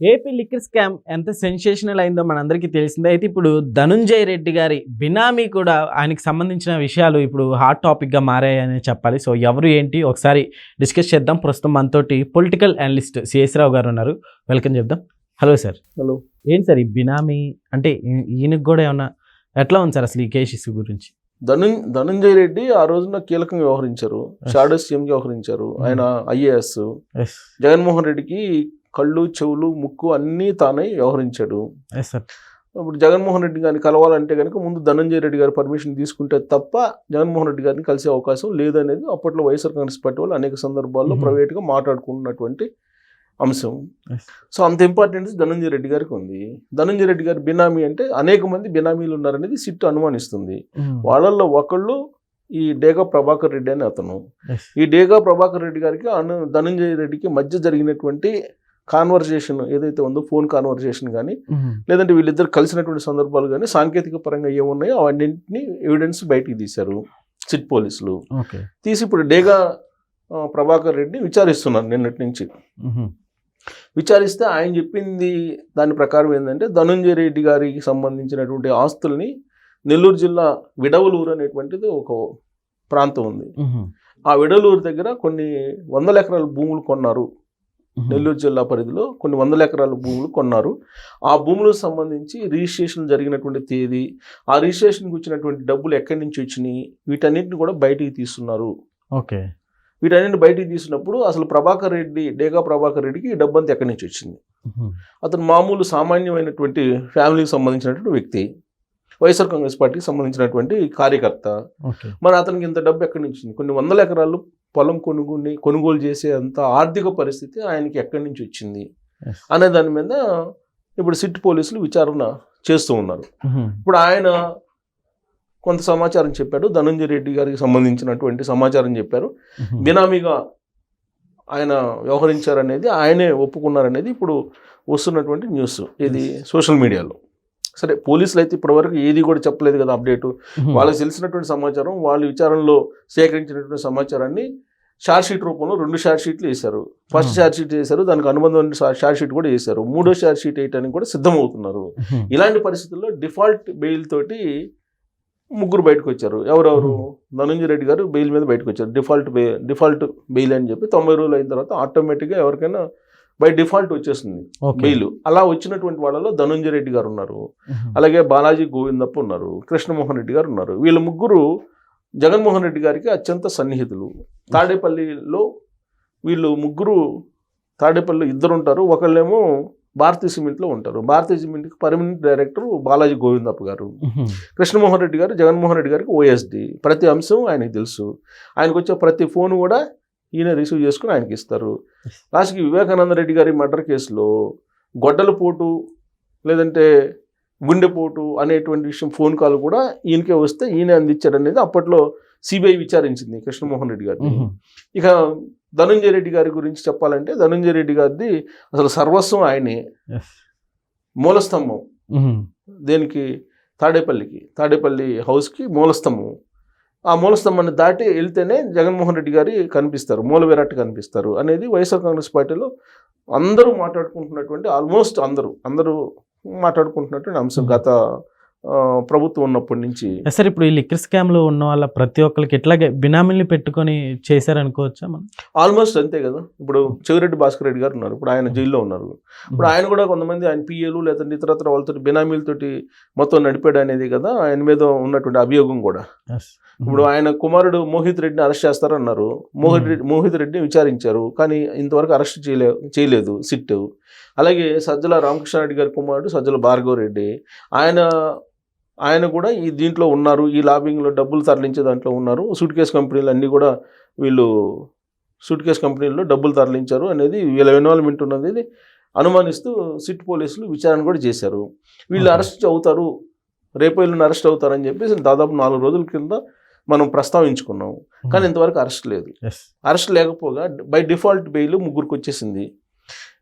AP liquor scam ఎంత sensational అయిందో మనందరికీ తెలిసిందే. అయితే ఇప్పుడు ధనుంజయ్ రెడ్డి గారి బినామీ కూడా ఆయనకి సంబంధించిన విషయాలు ఇప్పుడు హాట్ టాపిక్గా మారాయని చెప్పాలి. సో ఎవరు ఏంటి? ఒకసారి డిస్కస్ చేద్దాం. ప్రస్తుతం మనతోటి పొలిటికల్ అనలిస్ట్ సిఎస్ రావు గారు ఉన్నారు. వెల్కమ్ చెప్దాం. హలో సార్ హలో ఏంటి సార్ ఈ బినామీ? అంటే ఈయనకి కూడా ఏమన్నా ఎట్లా ఉంది సార్ అసలు ఈ కేసెస్ గురించి? ధను ధనంజయ రెడ్డి ఆ రోజున కీలకంగా వ్యవహరించారు. షాడో సీఎం వ్యవహరించారు. Hmm. ఆయన ఐఏఎస్. ఎస్ జగన్మోహన్ రెడ్డికి కళ్ళు చెవులు ముక్కు అన్నీ తానై వ్యవహరించాడు. ఇప్పుడు జగన్మోహన్ రెడ్డి గారిని కలవాలంటే కనుక ముందు ధనంజయ రెడ్డి గారి పర్మిషన్ తీసుకుంటే తప్ప జగన్మోహన్ రెడ్డి గారిని కలిసే అవకాశం లేదనేది అప్పట్లో వైఎస్ఆర్ కాంగ్రెస్ పార్టీ వాళ్ళు అనేక సందర్భాల్లో Mhm. ప్రైవేట్గా మాట్లాడుకున్నటువంటి అంశం. సో అంత ఇంపార్టెన్స్ ధనంజయ రెడ్డి గారికి ఉంది. ధనంజయ రెడ్డి గారి బినామీ అంటే అనేక మంది బినామీలు ఉన్నారనేది సిట్ అనుమానిస్తుంది. వాళ్ళల్లో ఒకళ్ళు ఈ డేగా ప్రభాకర్ రెడ్డి అని అతను. ఈ డేగా ప్రభాకర్ రెడ్డి గారికి అను ధనంజయ రెడ్డికి మధ్య జరిగినటువంటి కాన్వర్జేషన్ ఏదైతే ఉందో ఫోన్ కాన్వర్జేషన్ కానీ లేదంటే వీళ్ళిద్దరు కలిసినటువంటి సందర్భాలు కానీ సాంకేతిక పరంగా ఏమున్నాయో అవన్నింటినీ ఎవిడెన్స్ బయటికి తీశారు సిట్ పోలీసులు. తీసి ఇప్పుడు డేగా ప్రభాకర్ రెడ్డిని విచారిస్తున్నారు నిన్నటి నుంచి. విచారిస్తే ఆయన చెప్పింది దాని ప్రకారం ఏంటంటే ధనుంజయ రెడ్డి గారికి సంబంధించినటువంటి ఆస్తుల్ని నెల్లూరు జిల్లా విడవలూరు అనేటువంటిది ఒక ప్రాంతం ఉంది. ఆ విడవలూరు దగ్గర కొన్ని వందల ఎకరాల భూములు కొన్నారు. నెల్లూరు జిల్లా పరిధిలో కొన్ని వందల ఎకరాల భూములు కొన్నారు. ఆ భూములకు సంబంధించి రిజిస్ట్రేషన్ జరిగినటువంటి తేదీ ఆ రిజిస్ట్రేషన్కి వచ్చినటువంటి డబ్బులు ఎక్కడి నుంచి వచ్చినాయి వీటన్నిటిని కూడా బయటికి తీస్తున్నారు. ఓకే. వీటన్నిటిని బయటికి తీసినప్పుడు అసలు ప్రభాకర్ రెడ్డి డేగా ప్రభాకర్ రెడ్డికి ఈ డబ్బంతా ఎక్కడి నుంచి వచ్చింది? అతను మామూలు సామాన్యమైనటువంటి ఫ్యామిలీకి సంబంధించినటువంటి వ్యక్తి వైఎస్ఆర్ కాంగ్రెస్ పార్టీకి సంబంధించినటువంటి కార్యకర్త. మరి అతనికి ఇంత డబ్బు ఎక్కడి నుంచి కొన్ని వందల ఎకరాలు పొలం కొనుగోలు కొనుగోలు చేసే అంత ఆర్థిక పరిస్థితి ఆయనకి ఎక్కడి నుంచి వచ్చింది? అనే దాని మీద ఇప్పుడు సిట్ పోలీసులు విచారణ చేస్తూ ఉన్నారు. ఇప్పుడు ఆయన కొంత సమాచారం చెప్పాడు. ధనంజయ రెడ్డి గారికి సంబంధించినటువంటి సమాచారం చెప్పారు. బినామీగా ఆయన వ్యవహరించారనేది ఆయనే ఒప్పుకున్నారనేది ఇప్పుడు వస్తున్నటువంటి న్యూస్. ఇది సోషల్ మీడియాలో. సరే పోలీసులు అయితే ఇప్పటివరకు ఏది కూడా చెప్పలేదు కదా అప్డేటు. వాళ్ళకి తెలిసినటువంటి సమాచారం వాళ్ళు విచారణలో సేకరించినటువంటి సమాచారాన్ని షార్ట్ షీట్ రూపంలో రెండు షార్ట్ షీట్లు వేశారు. ఫస్ట్. షార్ట్ షీట్ వేశారు దానికి అనుబంధం షార్ట్ షీట్ కూడా వేశారు. మూడో షార్ట్ షీట్ వేయడానికి కూడా సిద్ధమవుతున్నారు. ఇలాంటి పరిస్థితుల్లో డిఫాల్ట్ బెయిల్ తోటి ముగ్గురు బయటకు వచ్చారు. ఎవరెవరు? ధనంజయ రెడ్డి గారు బెయిల్ మీద బయటకు వచ్చారు. డిఫాల్ట్ బె డిఫాల్ట్ బెయిల్ అని చెప్పి తొంభై రోజులు అయిన తర్వాత ఆటోమేటిక్గా ఎవరికైనా బై డిఫాల్ట్ వచ్చేస్తుంది ఓకే. బెయిల్ అలా వచ్చినటువంటి వాళ్ళలో ధనంజయ రెడ్డి గారు ఉన్నారు. అలాగే బాలాజీ గోవిందప్ప ఉన్నారు. కృష్ణమోహన్ రెడ్డి గారు ఉన్నారు. వీళ్ళ ముగ్గురు జగన్మోహన్ రెడ్డి గారికి అత్యంత సన్నిహితులు. తాడేపల్లిలో వీళ్ళు ముగ్గురు తాడేపల్లిలో ఇద్దరు ఉంటారు. ఒకళ్ళేమో భారతీయ సిమెంట్లో ఉంటారు. భారతీయ సిమెంట్కి పర్మనెంట్ డైరెక్టర్ బాలాజీ గోవిందప్ప గారు. కృష్ణమోహన్ రెడ్డి గారు జగన్మోహన్ రెడ్డి గారికి ఓఎస్డి ప్రతి అంశం ఆయనకి తెలుసు. ఆయనకు వచ్చే ప్రతి ఫోన్ కూడా ఈయన రిసీవ్ చేసుకుని ఆయనకి ఇస్తారు. లాస్ట్కి వివేకానంద రెడ్డి గారి మర్డర్ కేసులో గొడ్డల పోటు లేదంటే గుండెపోటు అనేటువంటి విషయం ఫోన్ కాల్ కూడా ఈయనకే వస్తే ఈయన అందించాడు అనేది అప్పట్లో సిబిఐ విచారించింది కృష్ణమోహన్ రెడ్డి గారిని. ఇక ధనంజయ రెడ్డి గారి గురించి చెప్పాలంటే ధనంజయ రెడ్డి గారిది అసలు సర్వస్వం ఆయనే. మూలస్తంభం. దేనికి? తాడేపల్లికి. తాడేపల్లి హౌస్కి మూలస్తంభం. ఆ మూలస్తంభాన్ని దాటి వెళ్తేనే జగన్మోహన్ రెడ్డి గారి కనిపిస్తారు మూల విరాట్ కనిపిస్తారు అనేది వైఎస్ఆర్ కాంగ్రెస్ పార్టీలో అందరూ మాట్లాడుకుంటున్నటువంటి ఆల్మోస్ట్ అందరూ అందరూ మాట్లాడుకుంటున్నటువంటి అంశం. గత ప్రభుత్వం ఉన్నప్పటి నుంచి. సార్ ఇప్పుడు ఈ లిక్కర్ స్కామ్లో ఉన్న వాళ్ళ ప్రతి ఒక్కరికి ఎట్లాగే బినామీల్ని పెట్టుకొని చేశారనుకోవచ్చా మనం? ఆల్మోస్ట్ అంతే కదా. ఇప్పుడు చెవిరెడ్డి భాస్కర్ రెడ్డి గారు ఉన్నారు. ఇప్పుడు ఆయన జైల్లో ఉన్నారు. ఇప్పుడు ఆయన కూడా కొంతమంది ఆయన పిఏలు లేదంటే ఇతరత్ర వాళ్ళతో బినామీలతోటి మొత్తం నడిపాడు అనేది కదా ఆయన మీద ఉన్నటువంటి అభియోగం కూడా. ఇప్పుడు ఆయన కుమారుడు మోహిత్ రెడ్డిని అరెస్ట్ చేస్తారన్నారు. మోహిత్ రెడ్డి మోహిత్ రెడ్డిని విచారించారు. కానీ ఇంతవరకు అరెస్ట్ చేయలే చేయలేదు సిట్. అలాగే సజ్జల రామకృష్ణారెడ్డి గారి కుమారుడు సజ్జల భార్గవ రెడ్డి. ఆయన ఆయన కూడా ఈ దీంట్లో ఉన్నారు ఈ లాబింగ్లో డబ్బులు తరలించే దాంట్లో ఉన్నారు. సూట్ కేస్ కంపెనీలు అన్నీ కూడా వీళ్ళు సూట్ కేస్ కంపెనీల్లో డబ్బులు తరలించారు అనేది వీళ్ళ ఇన్వాల్వ్మెంట్ ఉన్నది. అనుమానిస్తూ సిట్ పోలీసులు విచారణ కూడా చేశారు. వీళ్ళు. అరెస్ట్ అవుతారు. రేపు వీళ్ళని అరెస్ట్ అవుతారని చెప్పేసి దాదాపు నాలుగు రోజుల కింద మనం ప్రస్తావించుకున్నాం. కానీ ఇంతవరకు అరెస్ట్ లేదు. అరెస్ట్ లేకపోగా బై డిఫాల్ట్ బెయిల్ ముగ్గురికి వచ్చేసింది.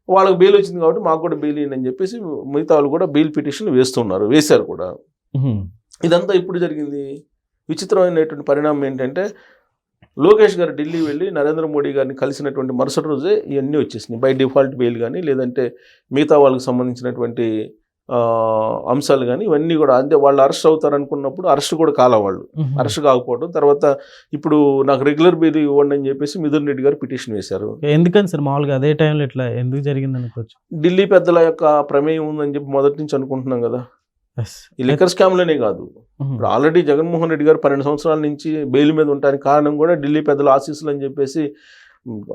వాళ్ళకి బెయిల్ వచ్చింది కాబట్టి మాకు కూడా బెయిల్ అని చెప్పేసి మిగతా వాళ్ళు కూడా బెయిల్ పిటిషన్ వేస్తున్నారు వేశారు కూడా. ఇదంతా ఇప్పుడు జరిగింది. విచిత్రమైనటువంటి పరిణామం ఏంటంటే లోకేష్ గారు ఢిల్లీ వెళ్ళి నరేంద్ర మోడీ గారిని కలిసినటువంటి మరుసటి రోజే ఇవన్నీ వచ్చేసినాయి. బై డిఫాల్ట్ బెయిల్ కానీ లేదంటే మిగతా వాళ్ళకి సంబంధించినటువంటి అంశాలు కానీ ఇవన్నీ కూడా అంటే వాళ్ళు అరెస్ట్ అవుతారు అనుకున్నప్పుడు అరెస్ట్ కూడా కాల వాళ్ళు అరెస్ట్ కాకపోవడం తర్వాత ఇప్పుడు నాకు రెగ్యులర్ బెయిల్ ఇవ్వండి అని చెప్పేసి మిథున్ రెడ్డి గారు పిటిషన్ వేశారు. ఎందుకని సార్? మామూలుగా అదే టైంలో ఇట్లా ఎందుకు జరిగింది అనుకోవచ్చు ఢిల్లీ పెద్దల యొక్క ప్రమేయం ఉందని చెప్పి మొదటి నుంచి అనుకుంటున్నాం కదా. ఈ లిక్కర్ స్కామ్లోనే కాదు. ఇప్పుడు ఆల్రెడీ జగన్మోహన్ రెడ్డి గారు పన్నెండు సంవత్సరాల నుంచి బెయిల్ మీద ఉండడానికి కారణం కూడా ఢిల్లీ పెద్దల ఆశీస్సులు అని చెప్పేసి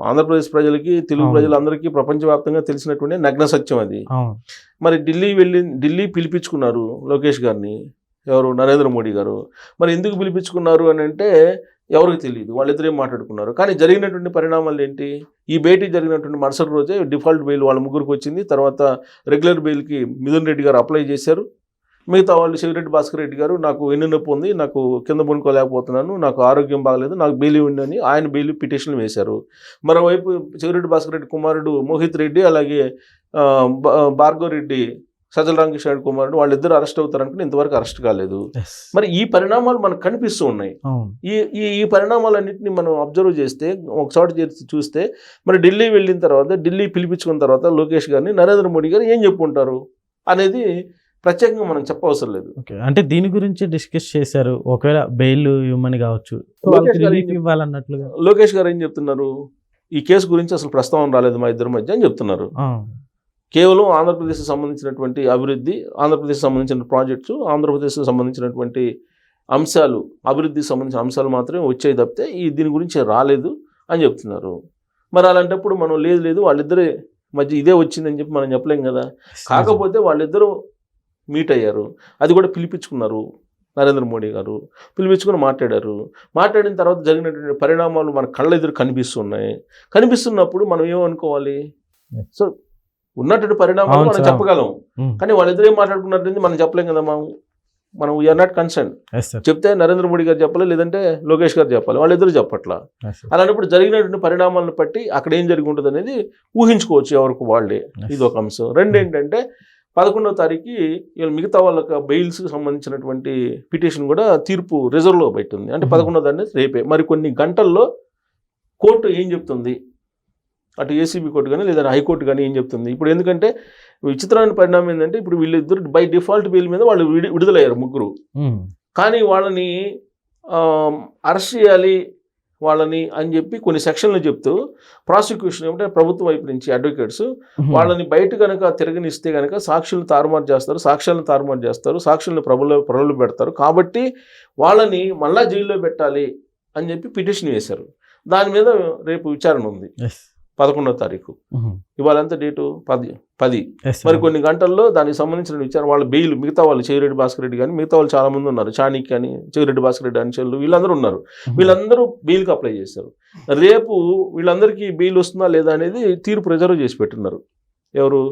ఆంధ్రప్రదేశ్ ప్రజలకి తెలుగు. ప్రజలందరికీ ప్రపంచవ్యాప్తంగా తెలిసినటువంటి నగ్న సత్యం అది. మరి ఢిల్లీ వెళ్ళి ఢిల్లీ పిలిపించుకున్నారు లోకేష్ గారిని ఎవరు? నరేంద్ర మోడీ గారు. మరి ఎందుకు పిలిపించుకున్నారు అని అంటే ఎవరికి తెలియదు. వాళ్ళిద్దరే మాట్లాడుకున్నారు. కానీ జరిగినటువంటి పరిణామాలు ఏంటి? ఈ భేటీ జరిగినటువంటి మరుసటి రోజే డిఫాల్ట్ బెయిల్ వాళ్ళ ముగ్గురికి వచ్చింది. తర్వాత రెగ్యులర్ బెయిల్కి మిథున్ రెడ్డి గారు అప్లై చేశారు. మిగతా వాళ్ళు శివరెడ్డి భాస్కర్ రెడ్డి గారు నాకు వెన్ను నొప్పి ఉంది నాకు కింద పనుకోలేకపోతున్నాను నాకు ఆరోగ్యం బాగలేదు నాకు బెయిల్ అని ఆయన బెయిల్ పిటిషన్లు వేశారు. మరోవైపు శివరెడ్డి భాస్కర్ రెడ్డి కుమారుడు మోహిత్ రెడ్డి అలాగే భార్గవ్ రెడ్డి సజల రామకృష్ణ కుమారుడు వాళ్ళిద్దరు అరెస్ట్ అవుతారనుకుని ఇంతవరకు అరెస్ట్ కాలేదు. మరి ఈ పరిణామాలు మనకు కనిపిస్తూ ఉన్నాయి. ఈ ఈ ఈ పరిణామాలన్నింటినీ మనం అబ్జర్వ్ చేస్తే ఒక చోట చేసి చూస్తే మరి ఢిల్లీ వెళ్ళిన తర్వాత ఢిల్లీ పిలిపించుకున్న తర్వాత లోకేష్ గారిని నరేంద్ర మోడీ గారు ఏం చెప్పుంటారు అనేది ప్రత్యేకంగా మనం చెప్పవసరం లేదు. అంటే దీని గురించి డిస్కస్ చేశారు. ఒకవేళ బెయిల్ ఇవ్వమని కావచ్చు. ఇవ్వాలన్నట్లుగా. లోకేష్ గారు ఏం చెప్తున్నారు? ఈ కేసు గురించి అసలు ప్రస్తావన రాలేదు మా ఇద్దరి మధ్య అని చెప్తున్నారు. కేవలం ఆంధ్రప్రదేశ్కి సంబంధించినటువంటి అభివృద్ధి ఆంధ్రప్రదేశ్ సంబంధించిన ప్రాజెక్ట్స్ ఆంధ్రప్రదేశ్కి సంబంధించినటువంటి అంశాలు అభివృద్ధికి సంబంధించిన అంశాలు మాత్రమే వచ్చాయి తప్పితే ఈ దీని గురించి రాలేదు అని చెప్తున్నారు. మరి అలాంటప్పుడు మనం లేదు లేదు వాళ్ళిద్దరే మధ్య ఇదే వచ్చిందని చెప్పి మనం చెప్పలేం కదా? కాకపోతే వాళ్ళిద్దరూ మీట్ అయ్యారు. అది కూడా పిలిపించుకున్నారు నరేంద్ర మోడీ గారు. పిలిపించుకుని మాట్లాడారు. మాట్లాడిన తర్వాత జరిగినటువంటి పరిణామాలు మన కళ్ళ ఎదురు కనిపిస్తున్నాయి. కనిపిస్తున్నప్పుడు మనం ఏమనుకోవాలి సో ఉన్నటువంటి పరిణామాలు మనం. చెప్పగలం. ఉమ్. కానీ వాళ్ళిద్దరు ఏం మాట్లాడుకున్నట్టు మనం చెప్పలేం కదా మనం మనం వీఆర్ నాట్ కన్సర్న్. చెప్తే నరేంద్ర మోడీ గారు చెప్పాలి? లేదంటే లోకేష్ గారు చెప్పాలి? వాళ్ళిద్దరు చెప్పట్లా. అలాంటప్పుడు జరిగినటువంటి పరిణామాలను బట్టి అక్కడ ఏం జరిగి ఉంటుంది అనేది ఊహించుకోవచ్చు ఎవరికి వాళ్ళే. ఇది ఒక అంశం. రెండు ఏంటంటే పదకొండవ తారీఖు వీళ్ళు మిగతా వాళ్ళకి బెయిల్స్కి సంబంధించినటువంటి పిటిషన్ కూడా తీర్పు రిజర్వ్లో పెట్టింది. అంటే. పదకొండవ తారీఖు రేపే. మరి కొన్ని గంటల్లో కోర్టు ఏం చెప్తుంది? అటు ఏసీబీ కోర్టు కానీ లేదా హైకోర్టు కానీ ఏం చెప్తుంది? ఇప్పుడు ఎందుకంటే విచిత్రమైన పరిణామం ఏంటంటే ఇప్పుడు వీళ్ళిద్దరు బై డిఫాల్ట్ బెయిల్ మీద వాళ్ళు విడి విడుదలయ్యారు ముగ్గురు. కానీ వాళ్ళని అరెస్ట్ చేయాలి వాళ్ళని అని చెప్పి కొన్ని సెక్షన్లు చెప్తూ ప్రాసిక్యూషన్ ఏమంటే ప్రభుత్వం వైపు నుంచి అడ్వకేట్స్. వాళ్ళని బయట కనుక తిరగనిస్తే కనుక సాక్షులను తారుమారు చేస్తారు సాక్ష్యాలను తారుమారు చేస్తారు సాక్షులను ప్రభులో ప్రబలు పెడతారు కాబట్టి వాళ్ళని మళ్ళా జైల్లో పెట్టాలి అని చెప్పి పిటిషన్ వేశారు దాని మీద రేపు విచారణ ఉంది. పదకొండో తారీఖు. ఇవాళంతా డేటు? పది. పది. మరి కొన్ని గంటల్లో దానికి సంబంధించిన విచారణ వాళ్ళ బెయిల్ మిగతా వాళ్ళు చెవిరెడ్డి భాస్కర్ రెడ్డి కానీ మిగతా వాళ్ళు చాలా మంది ఉన్నారు. చాణిక్య అని చెవిరెడ్డి భాస్కర్ రెడ్డి అంచెలు వీళ్ళందరూ ఉన్నారు. వీళ్ళందరూ బెయిల్కి అప్లై చేశారు. రేపు వీళ్ళందరికీ బెయిల్ వస్తుందా లేదా అనేది తీర్పు రిజర్వ్ చేసి పెట్టున్నారు ఎవరు?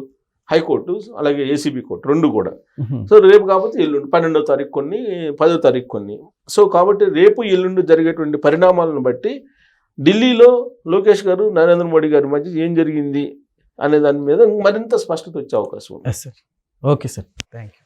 హైకోర్టు అలాగే ఏసీబీ కోర్టు రెండు కూడా. సో రేపు కాబట్టి ఎల్లుండి పన్నెండో తారీఖు కొన్ని పదో తారీఖు కొన్ని. సో కాబట్టి రేపు ఎల్లుండి జరిగేటువంటి పరిణామాలను బట్టి ఢిల్లీలో లోకేష్ గారు నరేంద్ర మోడీ గారి మధ్య ఏం జరిగింది అనే దాని మీద మరింత స్పష్టత వచ్చే అవకాశం ఉంది. Sir okay sir thank you